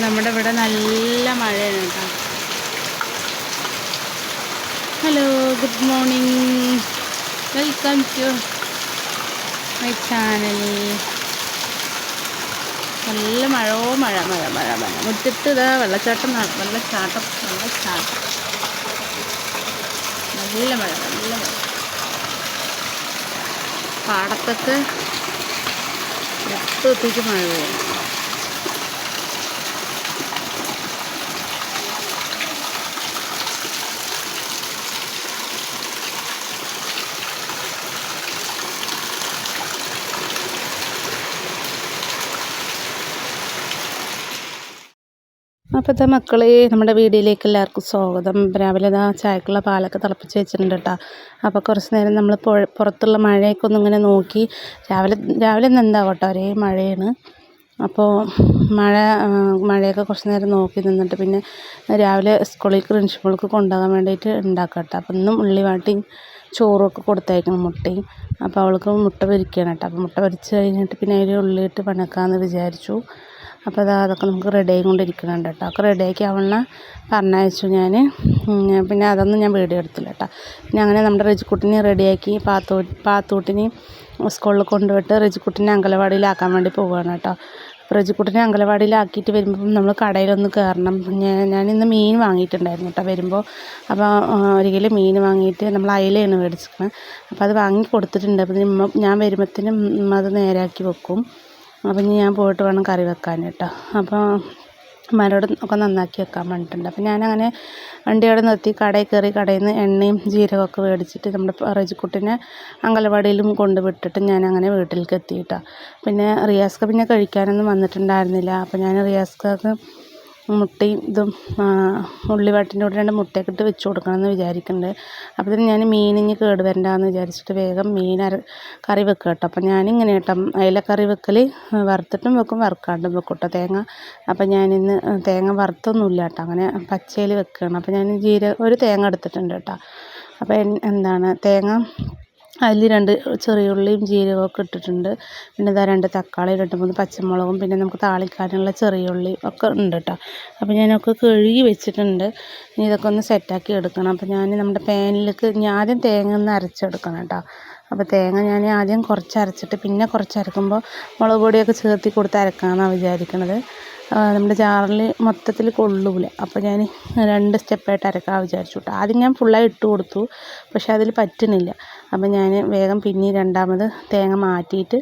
നമ്മുടെ ഇവിടെ നല്ല മഴയാണ് കേട്ടോ. Hello good morning welcome to my channel നല്ല മഴയോ മഴ മഴ മഴ മഴ. മുറ്റത്ത് ഇതാ വെള്ളച്ചാട്ടം വെള്ളച്ചാട്ടം വെള്ളച്ചാട്ടം. നല്ല മഴ നല്ല മഴ. പാടത്തൊക്കെ എപ്പോഴത്തേക്ക് മഴ പെയ്യും അപ്പോൾ ഇതാ മക്കളെ നമ്മുടെ വീഡിയോയിലേക്ക് എല്ലാവർക്കും സ്വാഗതം. രാവിലെ ഇതാ ചായക്കുള്ള പാലൊക്കെ തിളപ്പിച്ച് വെച്ചിട്ടുണ്ട് കേട്ടോ അപ്പോൾ കുറച്ച് നേരം നമ്മൾ പുറത്തുള്ള മഴയൊക്കെ ഒന്ന് ഇങ്ങനെ നോക്കി. രാവിലെ രാവിലെ ഇന്ന് എന്താ കേട്ടോ ഒരേ മഴയാണ്. അപ്പോൾ മഴ മഴയൊക്കെ കുറച്ച് നേരം നോക്കി നിന്നിട്ട് പിന്നെ രാവിലെ സ്കൂളിലേക്ക് പ്രിൻസിപ്പൾക്ക് കൊണ്ടുപോകാൻ വേണ്ടിയിട്ട് ഉണ്ടാക്കാം കേട്ടോ അപ്പം ഇന്നും ഉള്ളിവാട്ടിയും ചോറൊക്കെ കൊടുത്തയക്കണം മുട്ടയും. അപ്പോൾ അവൾക്ക് മുട്ട പൊരിക്കണം കേട്ടോ അപ്പോൾ മുട്ട പൊരിച്ച് കഴിഞ്ഞിട്ട് പിന്നെ അതിൽ ഉള്ളിയിട്ട് പണക്കാമെന്ന് വിചാരിച്ചു. അപ്പോൾ അതാ അതൊക്കെ നമുക്ക് റെഡി ആയിക്കൊണ്ടിരിക്കുന്നുണ്ട് കേട്ടോ ഒക്കെ റെഡിയാക്കി അവളെ പറഞ്ഞയച്ചു ഞാൻ പിന്നെ അതൊന്നും ഞാൻ വീഡിയോ എടുത്തില്ല കേട്ടോ പിന്നെ അങ്ങനെ നമ്മുടെ റെജിക്കുട്ടിനെ റെഡിയാക്കി പാത്തൂ പാത്തൂട്ടിനെ സ്കൂളിൽ കൊണ്ടുപോയിട്ട് റെജിക്കുട്ടിനെ അങ്കലവാടിയിലാക്കാൻ വേണ്ടി പോവുകയാണ് കേട്ടോ റെജിക്കുട്ടിനെ അങ്കലവാടിയിലാക്കിയിട്ട് വരുമ്പം നമ്മൾ കടയിലൊന്ന് കയറണം ഞാൻ ഞാനിന്ന് മീൻ വാങ്ങിയിട്ടുണ്ടായിരുന്നു കേട്ടോ വരുമ്പോൾ അപ്പോൾ ഒരു കിലോ മീൻ വാങ്ങിയിട്ട് നമ്മൾ അയിലയാണ് മേടിച്ചിരിക്കുന്നത് അപ്പോൾ അത് വാങ്ങി കൊടുത്തിട്ടുണ്ട്. അപ്പോൾ ഞാൻ വരുമ്പോഴത്തേനും അത് നേരാക്കി വെക്കും. അപ്പം ഇനി ഞാൻ പോയിട്ട് വേണം കറി വെക്കാൻ കേട്ടോ. അപ്പോൾ ഉമ്മാനോട് ഒക്കെ നന്നാക്കി വെക്കാൻ പറഞ്ഞിട്ടുണ്ട്. അപ്പം ഞാനങ്ങനെ വണ്ടി അവിടെ നിർത്തി കടയിൽ കയറി കടയിൽ നിന്ന് എണ്ണയും ജീരകമൊക്കെ മേടിച്ചിട്ട് നമ്മുടെ റജിക്കുട്ടിനെ അങ്കലവാടിയിലും കൊണ്ട് വിട്ടിട്ട് ഞാനങ്ങനെ വീട്ടിലേക്ക് എത്തി കേട്ടോ. പിന്നെ റിയാസ്ക പിന്നെ കഴിക്കാനൊന്നും വന്നിട്ടുണ്ടായിരുന്നില്ല. അപ്പം ഞാൻ റിയാസ്കക്ക് മുട്ടയും ഇതും ഉള്ളിവാട്ടിന്റെ കൂടെ രണ്ട് മുട്ടയൊക്കെ ഇട്ട് വെച്ച് കൊടുക്കണമെന്ന് വിചാരിക്കുന്നുണ്ട് അപ്പോഴത്തേനും ഞാൻ മീനിന് കേട് വരണ്ടാന്ന് വിചാരിച്ചിട്ട് വേഗം മീൻ അര കറി വെക്കുക കേട്ടോ. അപ്പം ഞാനിങ്ങനെ കേട്ടോ കറി വെക്കൽ വറുത്തിട്ടും വെക്കും വറുക്കാണ്ടും വെക്കും കേട്ടോ തേങ്ങ. അപ്പം ഞാനിന്ന് തേങ്ങ വറുത്തൊന്നുമില്ല കേട്ടോ അങ്ങനെ പച്ചയിൽ വെക്കുകയാണ് അപ്പം ഞാൻ ജീര ഒരു തേങ്ങ എടുത്തിട്ടുണ്ട് കേട്ടോ. അപ്പോൾ എന്താണ് തേങ്ങ അതിൽ രണ്ട് ചെറിയ ഉള്ളിയും ഒക്കെ ഇട്ടിട്ടുണ്ട്. പിന്നെ ഇതാ രണ്ട് തക്കാളി രണ്ട് മൂന്ന് പച്ചമുളകും പിന്നെ നമുക്ക് താളിക്കാനുള്ള ചെറിയ ഉള്ളി ഒക്കെ ഉണ്ട് കേട്ടോ അപ്പോൾ ഞാനൊക്കെ കഴുകി വെച്ചിട്ടുണ്ട്. ഇനി ഇതൊക്കെ ഒന്ന് സെറ്റാക്കി എടുക്കണം. അപ്പോൾ ഞാൻ നമ്മുടെ പാനിലേക്ക് ഞാൻ ആദ്യം തേങ്ങ ഒന്ന് അരച്ചെടുക്കണം കേട്ടോ അപ്പോൾ തേങ്ങ ഞാൻ ആദ്യം കുറച്ച് അരച്ചിട്ട് പിന്നെ കുറച്ച് അരക്കുമ്പോൾ മുളക് പൊടിയൊക്കെ ചേർത്തി കൊടുത്ത് അരക്കാമെന്നാണ് വിചാരിക്കണത്. നമ്മുടെ ജാറിൽ മൊത്തത്തിൽ കൊള്ളൂല അപ്പോൾ ഞാൻ രണ്ട് സ്റ്റെപ്പായിട്ട് അരക്കാൻ വിചാരിച്ചു കേട്ടോ. ആദ്യം ഞാൻ ഫുള്ളായി ഇട്ട് കൊടുത്തു. പക്ഷേ അതിൽ പറ്റുന്നില്ല. അപ്പോൾ ഞാൻ വേഗം പിന്നെ രണ്ടാമത് തേങ്ങ മാറ്റിയിട്ട്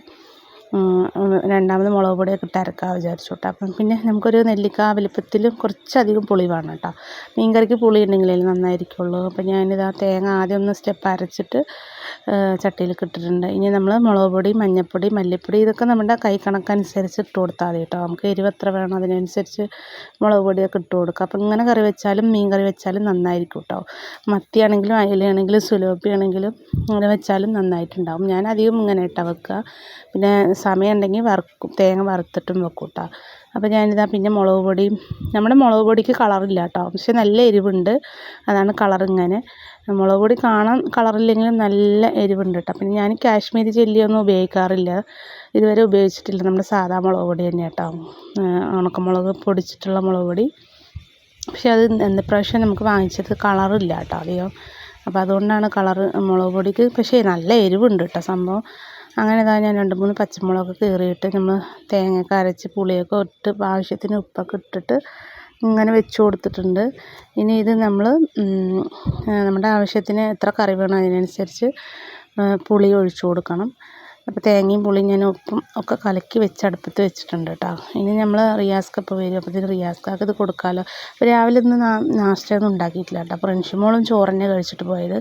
രണ്ടാമത് മുളക് പൊടിയൊക്കെ ഇട്ട് അരക്കാൻ വിചാരിച്ചു കേട്ടോ അപ്പം പിന്നെ നമുക്കൊരു നെല്ലിക്ക വലിപ്പത്തിൽ കുറച്ചധികം പുളി വേണം കേട്ടോ മീൻ കറിക്ക് പുളി ഉണ്ടെങ്കിലേ നന്നായിരിക്കുള്ളൂ. അപ്പം ഞാനിത് തേങ്ങ ആദ്യം ഒന്ന് സ്റ്റെപ്പ് അരച്ചിട്ട് ചട്ടിയിലേക്ക് ഇട്ടിട്ടുണ്ട്. ഇനി നമ്മൾ മുളക് പൊടി മഞ്ഞൾപ്പൊടി മല്ലിപ്പൊടി ഇതൊക്കെ നമ്മുടെ കൈ കണക്കനുസരിച്ച് ഇട്ട് കൊടുത്താൽ മതി കേട്ടോ നമുക്ക് എരിവ് എത്ര വേണം അതിനനുസരിച്ച് മുളക് പൊടിയൊക്കെ ഇട്ട് കൊടുക്കുക അപ്പം ഇങ്ങനെ കറി വെച്ചാലും മീൻ കറി വെച്ചാലും നന്നായിരിക്കും കേട്ടോ മത്തിയാണെങ്കിലും അയലയാണെങ്കിലും സുലോപ്പിയാണെങ്കിലും ഇങ്ങനെ വെച്ചാലും നന്നായിട്ടുണ്ടാവും. ഞാൻ അധികം ഇങ്ങനെ ഇട്ടാ വെക്കുക. പിന്നെ സമയം ഉണ്ടെങ്കിൽ വറുക്കും തേങ്ങ വറുത്തിട്ടും വെക്കും കേട്ടോ അപ്പോൾ ഞാനിതാ പിന്നെ മുളക് പൊടിയും നമ്മുടെ മുളക് പൊടിക്ക് കളറില്ല കേട്ടോ പക്ഷെ നല്ല എരിവുണ്ട്. അതാണ് കളർ ഇങ്ങനെ. മുളക് പൊടി കാണാൻ കളറില്ലെങ്കിലും നല്ല എരിവുണ്ട് കേട്ടോ. പിന്നെ ഞാൻ കാശ്മീരി ചില്ലിയൊന്നും ഉപയോഗിക്കാറില്ല. ഇതുവരെ ഉപയോഗിച്ചിട്ടില്ല. നമ്മുടെ സാധാ മുളക് പൊടി തന്നെ കേട്ടോ. ഉണക്കമുളക് പൊടിച്ചിട്ടുള്ള മുളക് പൊടി. പക്ഷെ അത് എന്താ പ്രാവശ്യം നമുക്ക് വാങ്ങിച്ചത് കളറില്ല കേട്ടോ. അധികം അപ്പോൾ അതുകൊണ്ടാണ് കളറ് മുളക് പൊടിക്ക് പക്ഷേ നല്ല എരിവുണ്ട് കേട്ടോ സംഭവം. അങ്ങനെ ഇതാ ഞാൻ രണ്ട് മൂന്ന് പച്ചമുളക് കീറിയിട്ട് നമ്മൾ തേങ്ങയൊക്കെ അരച്ച് പുളിയൊക്കെ ഇട്ട് ആവശ്യത്തിന് ഉപ്പൊക്കെ ഇട്ടിട്ട് ഇങ്ങനെ വെച്ച് കൊടുത്തിട്ടുണ്ട്. ഇനി ഇത് നമ്മൾ നമ്മുടെ ആവശ്യത്തിന് എത്ര കറി വേണം അതിനനുസരിച്ച് പുളി ഒഴിച്ചു കൊടുക്കണം. അപ്പോൾ തേങ്ങയും പുളിയും ഞാൻ ഉപ്പും ഒക്കെ കലക്കി വെച്ച് അടുപ്പത്ത് വെച്ചിട്ടുണ്ട് കേട്ടോ. ഇനി നമ്മൾ റിയാസ്ക്ക് കപ്പ് വരും. അപ്പോൾ റിയാസ്ക്കാക്ക് ഇത് കൊടുക്കാമല്ലോ അപ്പോൾ രാവിലെ ഇന്ന് നാ നാഷ്ടയൊന്നും ഉണ്ടാക്കിയിട്ടില്ല കേട്ടോ. അപ്പോൾ റിൻഷിമോളും ചോറന്നെ കഴിച്ചിട്ട് പോയത്.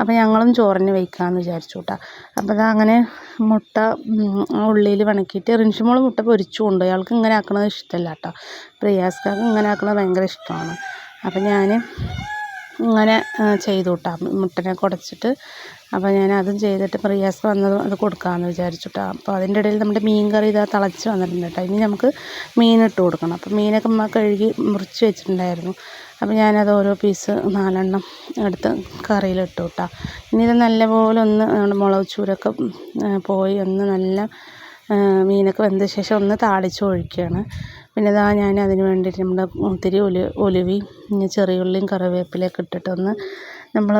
അപ്പോൾ ഞങ്ങളും ചോറന്നെ വയ്ക്കാമെന്ന് വിചാരിച്ചു കേട്ടോ. അപ്പോൾ അത് അങ്ങനെ മുട്ട ഉള്ളിയിൽ വണക്കിയിട്ട് റിൻഷിമോൾ മുട്ട പൊരിച്ചു കൊണ്ട് അയാൾക്ക് ഇങ്ങനെ ആക്കണത് ഇഷ്ടമല്ല കേട്ടോ. റിയാസ്ക്കാക്ക് ഇങ്ങനെ ആക്കണത് ഭയങ്കര ഇഷ്ടമാണ്. അപ്പോൾ ഞാൻ ഇങ്ങനെ ആ, ചെയ്തു കേട്ടോ മുട്ടനെ കുടച്ചിട്ട് അപ്പോൾ ഞാൻ അതും ചെയ്തിട്ട് ഇപ്പോൾ വന്നത് അത് കൊടുക്കാമെന്ന് വിചാരിച്ചു അപ്പോൾ അതിന്റെ ഇടയിൽ നമ്മുടെ മീൻ കറി ഇതാ തിളച്ച് വന്നിട്ടുണ്ട് കേട്ടോ ഇനി നമുക്ക് മീനിട്ട് കൊടുക്കണം. അപ്പോൾ മീനൊക്കെ നമ്മൾ കഴുകി മുറിച്ച് വെച്ചിട്ടുണ്ടായിരുന്നു. അപ്പോൾ ഞാനത് ഓരോ പീസ് നാലെണ്ണം എടുത്ത് കറിയിലിട്ടു കേട്ടോ ഇനി ഇത് നല്ലപോലെ ഒന്ന് നമ്മുടെ മുളക് ചൂരൊക്കെ പോയി ഒന്ന് നല്ല മീനൊക്കെ വെന്ത ശേഷം ഒന്ന് താളിച്ച് ഒഴിക്കുകയാണ് പിന്നെ ദാ ഞാൻ അതിന് വേണ്ടിയിട്ട് നമ്മുടെ ഒത്തിരി ഉലു ഉലുവയും പിന്നെ ചെറിയ ഉള്ളിയും കറിവേപ്പിലയൊക്കെ ഇട്ടിട്ടൊന്ന് നമ്മൾ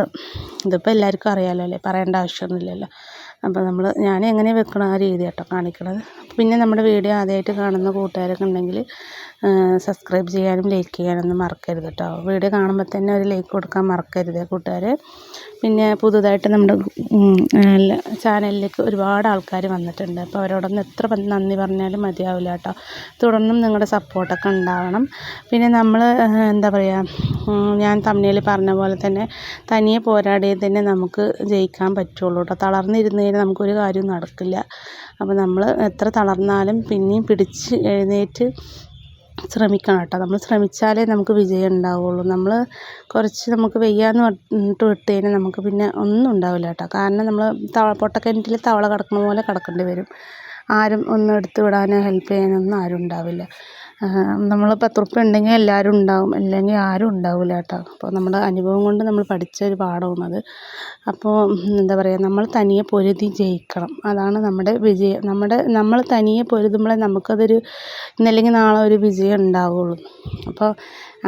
ഇതിപ്പോൾ എല്ലാവർക്കും അറിയാമല്ലോ അല്ലേ? പറയേണ്ട ആവശ്യമൊന്നുമില്ലല്ലോ. അപ്പോൾ നമ്മൾ ഞാൻ എങ്ങനെ വെക്കണോ ആ രീതി കേട്ടോ കാണിക്കണത്. പിന്നെ നമ്മുടെ വീഡിയോ ആദ്യമായിട്ട് കാണുന്ന കൂട്ടുകാരൊക്കെ ഉണ്ടെങ്കിൽ സബ്സ്ക്രൈബ് ചെയ്യാനും ലൈക്ക് ചെയ്യാനൊന്നും മറക്കരുത് കേട്ടോ വീഡിയോ കാണുമ്പോൾ തന്നെ ഒരു ലൈക്ക് കൊടുക്കാൻ മറക്കരുത് കൂട്ടുകാർ പിന്നെ പുതുതായിട്ട് നമ്മുടെ ചാനലിലേക്ക് ഒരുപാട് ആൾക്കാർ വന്നിട്ടുണ്ട്. അപ്പോൾ അവരോടൊന്ന് എത്ര നന്ദി പറഞ്ഞാലും മതിയാവില്ല കേട്ടോ തുടർന്നും നിങ്ങളുടെ സപ്പോർട്ടൊക്കെ ഉണ്ടാവണം. പിന്നെ നമ്മൾ എന്താ പറയുക ഞാൻ തമ്മിൽ പറഞ്ഞ പോലെ തന്നെ തനിയെ പോരാടിയേ തന്നെ നമുക്ക് ജയിക്കാൻ പറ്റുള്ളൂ കേട്ടോ തളർന്നിരുന്ന് കഴിഞ്ഞാൽ നമുക്കൊരു കാര്യവും നടക്കില്ല. അപ്പോൾ നമ്മൾ എത്ര തളർന്നാലും പിന്നെയും പിടിച്ച് എഴുന്നേറ്റ് ശ്രമിക്കണം കേട്ടോ. നമ്മൾ ശ്രമിച്ചാലേ നമുക്ക് വിജയം ഉണ്ടാവുള്ളൂ. നമ്മൾ കുറച്ച് നമുക്ക് വയ്യാന്ന് പറഞ്ഞിട്ട് വിട്ട് കഴിഞ്ഞാൽ നമുക്ക് പിന്നെ ഒന്നും ഉണ്ടാവില്ല കേട്ടോ. കാരണം നമ്മൾ തവ പൊട്ടക്കിണറ്റിൽ തവള കിടക്കുന്ന പോലെ കിടക്കേണ്ടി വരും. ആരും ഒന്നും എടുത്ത് വിടാനോ ഹെൽപ്പ് ചെയ്യാനോ ഒന്നും ആരും ഉണ്ടാവില്ല. നമ്മൾ പത്ത് ഉറുപ്പ്യ ഉണ്ടെങ്കിൽ എല്ലാവരും ഉണ്ടാവും. ഇല്ലെങ്കിൽ ആരും ഉണ്ടാവില്ല കേട്ടോ. അപ്പോൾ നമ്മുടെ അനുഭവം കൊണ്ട് നമ്മൾ പഠിച്ച ഒരു പാഠമാണ് അത് അപ്പോൾ എന്താ പറയുക നമ്മൾ തനിയെ പൊരുതി ജയിക്കണം. അതാണ് നമ്മുടെ വിജയം. നമ്മുടെ നമ്മൾ തനിയെ പൊരുതുമ്പോഴേ നമുക്കതൊരു ഇന്നല്ലെങ്കിൽ നാളെ ഒരു വിജയം ഉണ്ടാവുള്ളൂ. അപ്പോൾ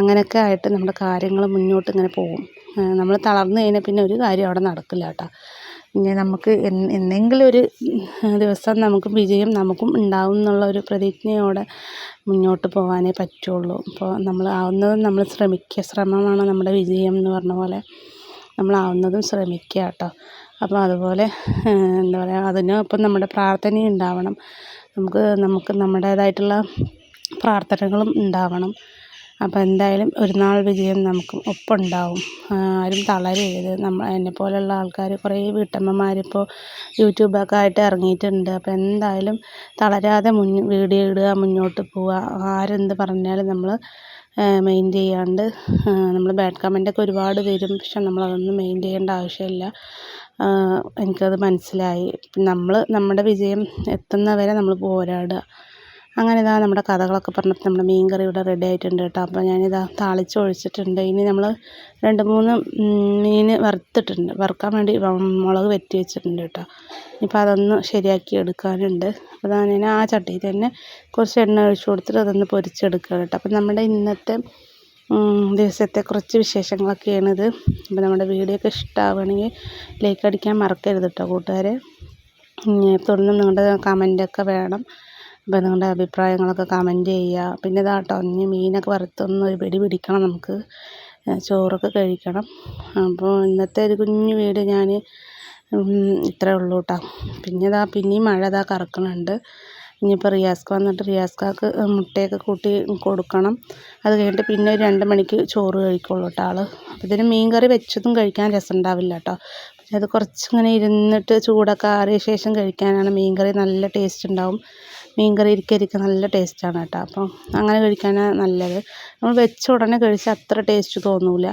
അങ്ങനെയൊക്കെ ആയിട്ട് നമ്മുടെ കാര്യങ്ങൾ മുന്നോട്ട് ഇങ്ങനെ പോകും. നമ്മൾ തളർന്നു കഴിഞ്ഞാൽ പിന്നെ ഒരു കാര്യം അവിടെ നടക്കില്ല കേട്ടോ. പിന്നെ നമുക്ക് എന്നെങ്കിലും ഒരു ദിവസം നമുക്ക് വിജയം നമുക്കും ഉണ്ടാവും എന്നുള്ള ഒരു പ്രതിജ്ഞയോടെ മുന്നോട്ട് പോകാനേ പറ്റുള്ളൂ. അപ്പോൾ നമ്മൾ ആവുന്നതും നമ്മൾ ശ്രമിക്കുക ശ്രമമാണ് നമ്മുടെ വിജയം എന്ന് പറഞ്ഞ പോലെ നമ്മളാവുന്നതും ശ്രമിക്കുക കേട്ടോ. അപ്പോൾ അതുപോലെ എന്താ പറയുക അതിനൊപ്പം നമ്മുടെ പ്രാർത്ഥനയും ഉണ്ടാവണം. നമുക്ക് നമുക്ക് നമ്മുടേതായിട്ടുള്ള പ്രാർത്ഥനകളും ഉണ്ടാവണം. അപ്പോൾ എന്തായാലും ഒരു നാൾ വിജയം നമുക്ക് ഒപ്പമുണ്ടാവും ആരും തളരരുത്. നമ്മൾ എന്നെപ്പോലെയുള്ള ആൾക്കാർ കുറേ വീട്ടമ്മമാരിപ്പോൾ യൂട്യൂബൊക്കെ ആയിട്ട് ഇറങ്ങിയിട്ടുണ്ട്. അപ്പോൾ എന്തായാലും തളരാതെ മുൻ വീഡിയോ ഇടുക മുന്നോട്ട് പോവുക ആരെന്ത് പറഞ്ഞാലും നമ്മൾ മെയിന്റെ ചെയ്യാണ്ട് നമ്മൾ ബാഡ് കമന്റൊക്കെ ഒരുപാട് വരും. പക്ഷെ നമ്മളതൊന്നും മെയിൻ ചെയ്യേണ്ട ആവശ്യമില്ല. എനിക്കത് മനസ്സിലായി. നമ്മൾ നമ്മുടെ വിജയം എത്തുന്നവരെ നമ്മൾ പോരാടുക. അങ്ങനെ ഇതാ നമ്മുടെ കഥകളൊക്കെ പറഞ്ഞപ്പോൾ നമ്മുടെ മീൻ കറി ഇവിടെ റെഡി ആയിട്ടുണ്ട് കേട്ടോ. അപ്പോൾ ഞാനിതാ താളിച്ച് ഒഴിച്ചിട്ടുണ്ട് ഇനി നമ്മൾ രണ്ട് മൂന്ന് മീൻ വറുത്തിട്ടുണ്ട്. വറുക്കാൻ വേണ്ടി മുളക് വെറ്റി വെച്ചിട്ടുണ്ട് കേട്ടോ. ഇനിയിപ്പോൾ അതൊന്ന് ശരിയാക്കി എടുക്കാനുണ്ട്. അപ്പോൾ ഞാൻ ആ ചട്ടിയിൽ തന്നെ കുറച്ച് എണ്ണ ഒഴിച്ച് കൊടുത്തിട്ട് അതൊന്ന് പൊരിച്ചെടുക്കുകയാണ് കേട്ടോ. അപ്പോൾ നമ്മുടെ ഇന്നത്തെ ദിവസത്തെ കുറച്ച് വിശേഷങ്ങളൊക്കെയാണിത്. അപ്പോൾ നമ്മുടെ വീഡിയോ ഒക്കെ ഇഷ്ടമാവുകയാണെങ്കിൽ ലൈക്ക് അടിക്കാൻ മറക്കരുത് കേട്ടോ കൂട്ടുകാരെ. തുടർന്ന് നിങ്ങളുടെ കമന്റൊക്കെ വേണം. അപ്പോൾ നിങ്ങളുടെ അഭിപ്രായങ്ങളൊക്കെ കമന്റ് ചെയ്യുക. പിന്നെ ഇതാ കേട്ടോ ഇനി മീനൊക്കെ വറുത്തൊന്ന് ഒരു പിടി പിടിക്കണം നമുക്ക്. ചോറൊക്കെ കഴിക്കണം. അപ്പോൾ ഇന്നത്തെ ഒരു കുഞ്ഞു വീട് ഞാൻ ഇത്രയേ ഉള്ളൂ കേട്ടോ പിന്നെ ഇതാ പിന്നെയും മഴ ഇതാ കറക്കുന്നുണ്ട് ഇനിയിപ്പോൾ റിയാസ്ക്ക് വന്നിട്ട് റിയാസ്ക്കാക്ക് മുട്ടയൊക്കെ കൂട്ടി കൊടുക്കണം. അത് കഴിഞ്ഞിട്ട് പിന്നെ ഒരു രണ്ട് മണിക്ക് ചോറ് കഴിക്കുള്ളൂ കേട്ടോ ആൾ അപ്പോൾ ഇതിന് മീൻ കറി വെച്ചതും കഴിക്കാൻ രസം ഉണ്ടാവില്ല കേട്ടോ അത് കുറച്ചിങ്ങനെ ഇരുന്നിട്ട് ചൂടൊക്കെ ആറിയ ശേഷം കഴിക്കാനാണ് മീൻ കറി നല്ല ടേസ്റ്റ് ഉണ്ടാവും. മീൻ കറി ഇരിക്ക ഇരിക്ക നല്ല ടേസ്റ്റാണ് കേട്ടോ. അപ്പം അങ്ങനെ കഴിക്കാനാണ് നല്ലത്. നമ്മൾ വെച്ച ഉടനെ കഴിച്ചാൽ അത്ര ടേസ്റ്റ് തോന്നില്ല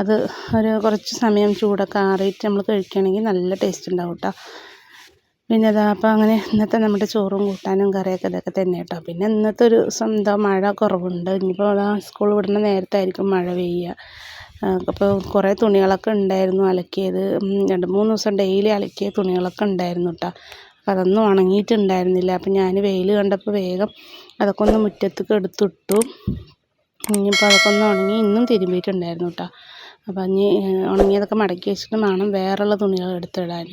അത് ഒരു കുറച്ച് സമയം ചൂടൊക്കെ ആറിയിട്ട് നമ്മൾ കഴിക്കുകയാണെങ്കിൽ നല്ല ടേസ്റ്റ് ഉണ്ടാവും കേട്ടോ. പിന്നെ അതാ അപ്പോൾ അങ്ങനെ ഇന്നത്തെ നമ്മുടെ ചോറും കൂട്ടാനും കറിയൊക്കെ ഇതൊക്കെ തന്നെ കേട്ടോ. പിന്നെ ഇന്നത്തെ ഒരു സ്വന്തം മഴ കുറവുണ്ട്. ഇനിയിപ്പോൾ അതാ സ്കൂൾ വിടുന്ന നേരത്തായിരിക്കും മഴ പെയ്യുക. അപ്പോൾ കുറേ തുണികളൊക്കെ ഉണ്ടായിരുന്നു അലക്കിയത്. രണ്ട് മൂന്ന് ദിവസം ഡെയിലി അലക്കിയ തുണികളൊക്കെ ഉണ്ടായിരുന്നു കേട്ടോ. അതൊന്നും ഉണങ്ങിയിട്ടുണ്ടായിരുന്നില്ല. അപ്പോൾ ഞാൻ വെയിൽ കണ്ടപ്പോൾ വേഗം അതൊക്കെ ഒന്ന് മുറ്റത്തേക്ക് എടുത്തിട്ടു. ഇനിയിപ്പോൾ അതൊക്കെ ഒന്ന് ഉണങ്ങി ഇന്നും തിരുമ്പിയിട്ടുണ്ടായിരുന്നു കേട്ടോ അപ്പോൾ ഇനി ഉണങ്ങിയതൊക്കെ മടക്കി വെച്ചിട്ട് വേണം വേറെയുള്ള തുണികൾ എടുത്തിടാൻ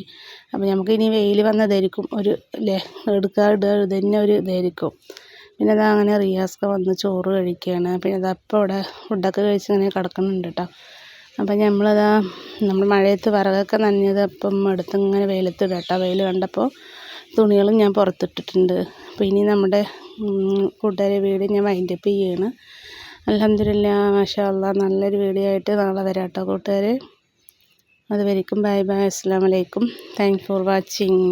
അപ്പോൾ നമുക്ക് ഇനി വെയിൽ വന്നതായിരിക്കും ഒരു അല്ലേ എടുക്കുക ഇടുക തന്നെ ഒരു ഇതായിരിക്കും. പിന്നെ അതാ അങ്ങനെ റിയാസൊക്കെ വന്ന് ചോറ് കഴിക്കുകയാണ് പിന്നെ അതാ ഇപ്പോൾ ഇവിടെ ഫുഡൊക്കെ കഴിച്ച് ഇങ്ങനെ കിടക്കുന്നുണ്ട് കേട്ടോ അപ്പം നമ്മളതാ നമ്മൾ മഴയത്ത് വിറകൊക്കെ നനഞ്ഞത് അപ്പം എടുത്ത് ഇങ്ങനെ വെയിലത്ത് കേട്ടോ വെയിൽ കണ്ടപ്പോൾ തുണികളും ഞാൻ പുറത്തിട്ടിട്ടുണ്ട്. അപ്പോൾ ഇനി നമ്മുടെ കൂട്ടുകാരെ വീട് ഞാൻ വൈൻഡപ്പ് ചെയ്യുകയാണ് അലഹമില്ല മാഷാ അള്ളാ നല്ലൊരു വീഡിയോ ആയിട്ട് നാളെ വരാം കേട്ടോ കൂട്ടുകാരെ. അതുവരേക്കും ബൈ ബൈ അസ്സാം വലൈക്കും താങ്ക്സ് ഫോർ വാച്ചിങ്